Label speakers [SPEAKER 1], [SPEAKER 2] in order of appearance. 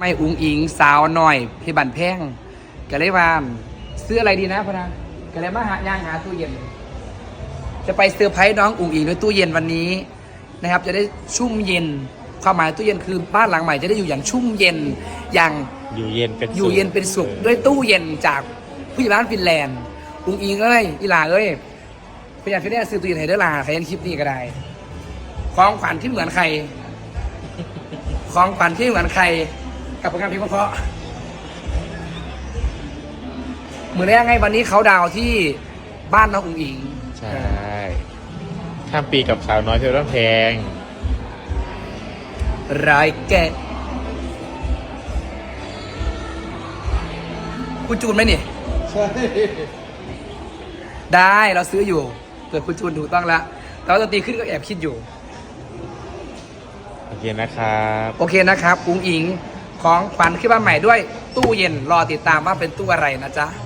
[SPEAKER 1] ไม่อุ้งอิงสาวหน่อยพี่บันแพงก็เลยว่าซื้ออะไรดีนะพะนะก็เลยมาหาย่างหาตู้เย็น จะไปเซอร์ไพรส์น้องอุ้งอิงด้วยตู้เย็นวันนี้นะครับ จะได้ชุ่มเย็นความหมายตู้เย็นคือบ้านหลังใหม่จะได้อยู่อย่างชุ่มเย็นอย่าง
[SPEAKER 2] อยู่เย็นเป็น
[SPEAKER 1] อยู่เย็นเป็นสุขด้วยตู้เย็นจากผู้ใหญ่บ้านฟินแลนด์อุ้งอิงเอ้ยอีหลาเอ้ยพยายามฟินแลนด์ซื้อตู้เย็นให้เด้อหลาใครยันคลิปนี้ก็ได้ของขวัญที่เหมือนใครของขวัญที่เหมือนใคร กับผลงานเพลงเพราะๆเหมือนได้ยังไงวันนี้เขาดาวน์ที่บ้านน้องอุ้งอิง
[SPEAKER 2] ใช่ข้ามปีกับสาวน้อยเธอต้องแพง
[SPEAKER 1] รายแกะคุณจูนไหมนี่
[SPEAKER 3] ใช่
[SPEAKER 1] ได้เราซื้ออยู่เกิดคุณจูนถูกต้องแล้วแต่ว่าดนตรีขึ้นก็แอบคิดอยู่
[SPEAKER 2] โอเคนะครับ
[SPEAKER 1] โอเคนะครับอุ้งอิง ของขวัญขึ้นมาใหม่ด้วยตู้เย็นรอติดตามว่าเป็นตู้อะไรนะจ๊ะ